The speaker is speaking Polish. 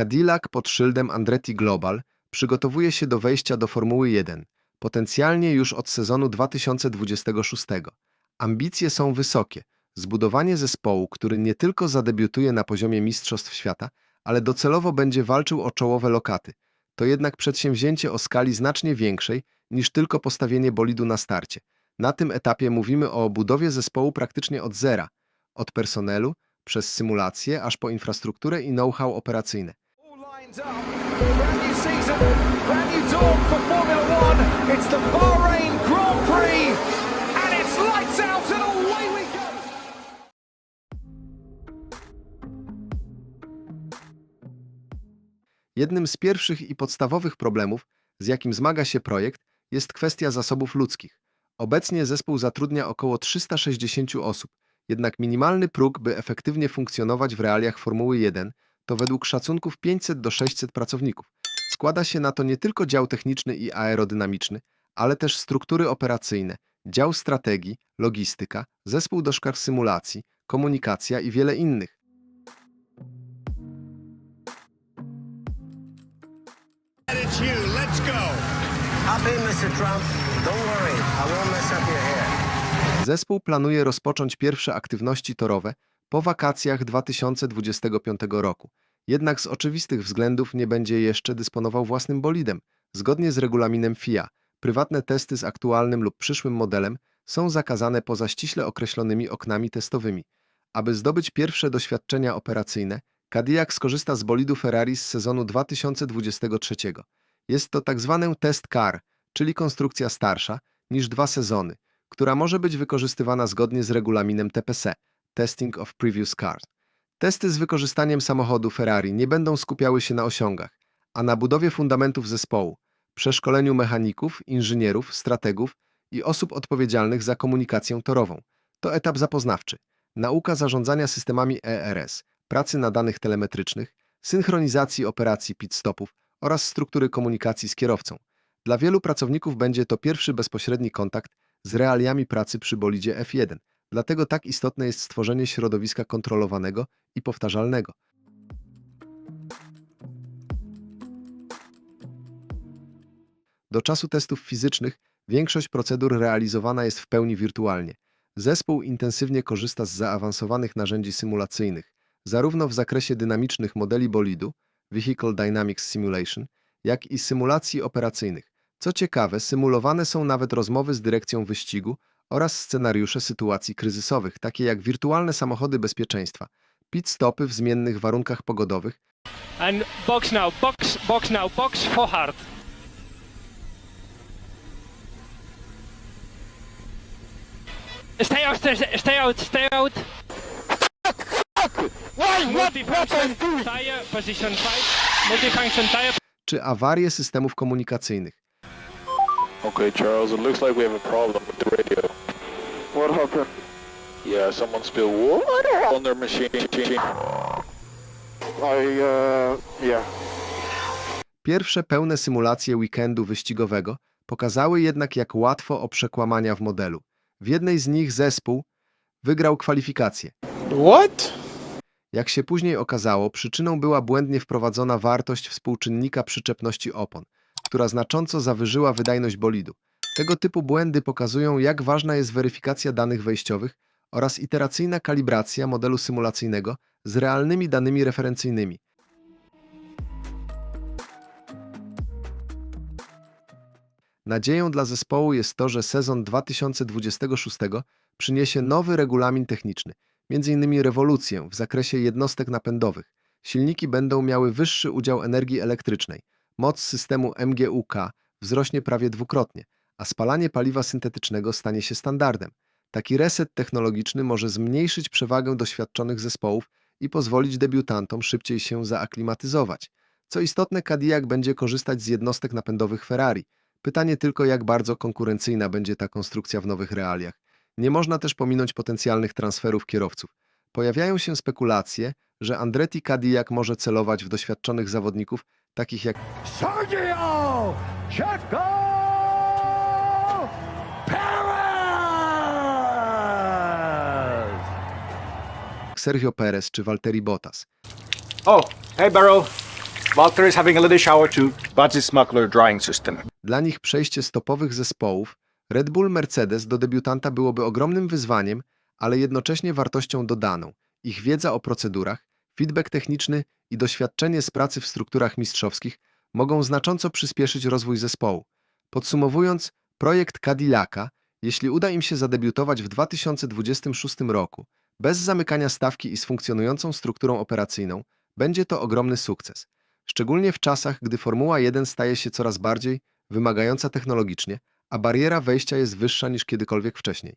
Cadillac pod szyldem Andretti Global przygotowuje się do wejścia do Formuły 1, potencjalnie już od sezonu 2026. Ambicje są wysokie. Zbudowanie zespołu, który nie tylko zadebiutuje na poziomie Mistrzostw Świata, ale docelowo będzie walczył o czołowe lokaty. To jednak przedsięwzięcie o skali znacznie większej niż tylko postawienie bolidu na starcie. Na tym etapie mówimy o budowie zespołu praktycznie od zera, od personelu, przez symulacje, aż po infrastrukturę i know-how operacyjne. Jednym z pierwszych i podstawowych problemów, z jakim zmaga się projekt, jest kwestia zasobów ludzkich. Obecnie zespół zatrudnia około 360 osób, jednak minimalny próg, by efektywnie funkcjonować w realiach Formuły 1, to według szacunków 500 do 600 pracowników. Składa się na to nie tylko dział techniczny i aerodynamiczny, ale też struktury operacyjne, dział strategii, logistyka, zespół do szkar symulacji, komunikacja i wiele innych. Zespół planuje rozpocząć pierwsze aktywności torowe po wakacjach 2025 roku. Jednak z oczywistych względów nie będzie jeszcze dysponował własnym bolidem. Zgodnie z regulaminem FIA, prywatne testy z aktualnym lub przyszłym modelem są zakazane poza ściśle określonymi oknami testowymi. Aby zdobyć pierwsze doświadczenia operacyjne, Cadillac skorzysta z bolidu Ferrari z sezonu 2023. Jest to tak zwany test car, czyli konstrukcja starsza niż dwa sezony, która może być wykorzystywana zgodnie z regulaminem TPC Testing of Previous Cars. Testy z wykorzystaniem samochodu Ferrari nie będą skupiały się na osiągach, a na budowie fundamentów zespołu, przeszkoleniu mechaników, inżynierów, strategów i osób odpowiedzialnych za komunikację torową. To etap zapoznawczy. Nauka zarządzania systemami ERS, pracy na danych telemetrycznych, synchronizacji operacji pit-stopów oraz struktury komunikacji z kierowcą. Dla wielu pracowników będzie to pierwszy bezpośredni kontakt z realiami pracy przy bolidzie F1, dlatego tak istotne jest stworzenie środowiska kontrolowanego i powtarzalnego. Do czasu testów fizycznych większość procedur realizowana jest w pełni wirtualnie. Zespół intensywnie korzysta z zaawansowanych narzędzi symulacyjnych, zarówno w zakresie dynamicznych modeli bolidu, Vehicle Dynamics Simulation, jak i symulacji operacyjnych. Co ciekawe, symulowane są nawet rozmowy z dyrekcją wyścigu oraz scenariusze sytuacji kryzysowych, takie jak wirtualne samochody bezpieczeństwa, pit stopy w zmiennych warunkach pogodowych, And box now, box, box now, box for hard. Stay out, stay, stay out, stay out. Multifunction tire, position 5. Multifunction tire, czy awarie systemów komunikacyjnych. Okay, Charles, it looks like we have a problem with the radio. What happened? Yeah, someone spilled water on their machine. I, uh, yeah. Pierwsze pełne symulacje weekendu wyścigowego pokazały jednak, jak łatwo o przekłamania w modelu. W jednej z nich zespół wygrał kwalifikacje. What? Jak się później okazało, przyczyną była błędnie wprowadzona wartość współczynnika przyczepności opon, która znacząco zawyżyła wydajność bolidu. Tego typu błędy pokazują, jak ważna jest weryfikacja danych wejściowych oraz iteracyjna kalibracja modelu symulacyjnego z realnymi danymi referencyjnymi. Nadzieją dla zespołu jest to, że sezon 2026 przyniesie nowy regulamin techniczny, m.in. rewolucję w zakresie jednostek napędowych. Silniki będą miały wyższy udział energii elektrycznej. Moc systemu MGUK wzrośnie prawie dwukrotnie, a spalanie paliwa syntetycznego stanie się standardem. Taki reset technologiczny może zmniejszyć przewagę doświadczonych zespołów i pozwolić debiutantom szybciej się zaaklimatyzować. Co istotne, Cadillac będzie korzystać z jednostek napędowych Ferrari. Pytanie tylko, jak bardzo konkurencyjna będzie ta konstrukcja w nowych realiach. Nie można też pominąć potencjalnych transferów kierowców. Pojawiają się spekulacje, że Andretti Cadillac może celować w doświadczonych zawodników, takich jak Sergio Checo Sergio Perez czy Valtteri Bottas. Oh, hey Barrow. Walter is having a little shower too. Budget smuggler drying system. Dla nich przejście z topowych zespołów Red Bull Mercedes do debiutanta byłoby ogromnym wyzwaniem, ale jednocześnie wartością dodaną. Ich wiedza o procedurach, feedback techniczny i doświadczenie z pracy w strukturach mistrzowskich mogą znacząco przyspieszyć rozwój zespołu. Podsumowując, projekt Cadillaca, jeśli uda im się zadebiutować w 2026 roku, bez zamykania stawki i z funkcjonującą strukturą operacyjną, będzie to ogromny sukces. Szczególnie w czasach, gdy Formuła 1 staje się coraz bardziej wymagająca technologicznie, a bariera wejścia jest wyższa niż kiedykolwiek wcześniej.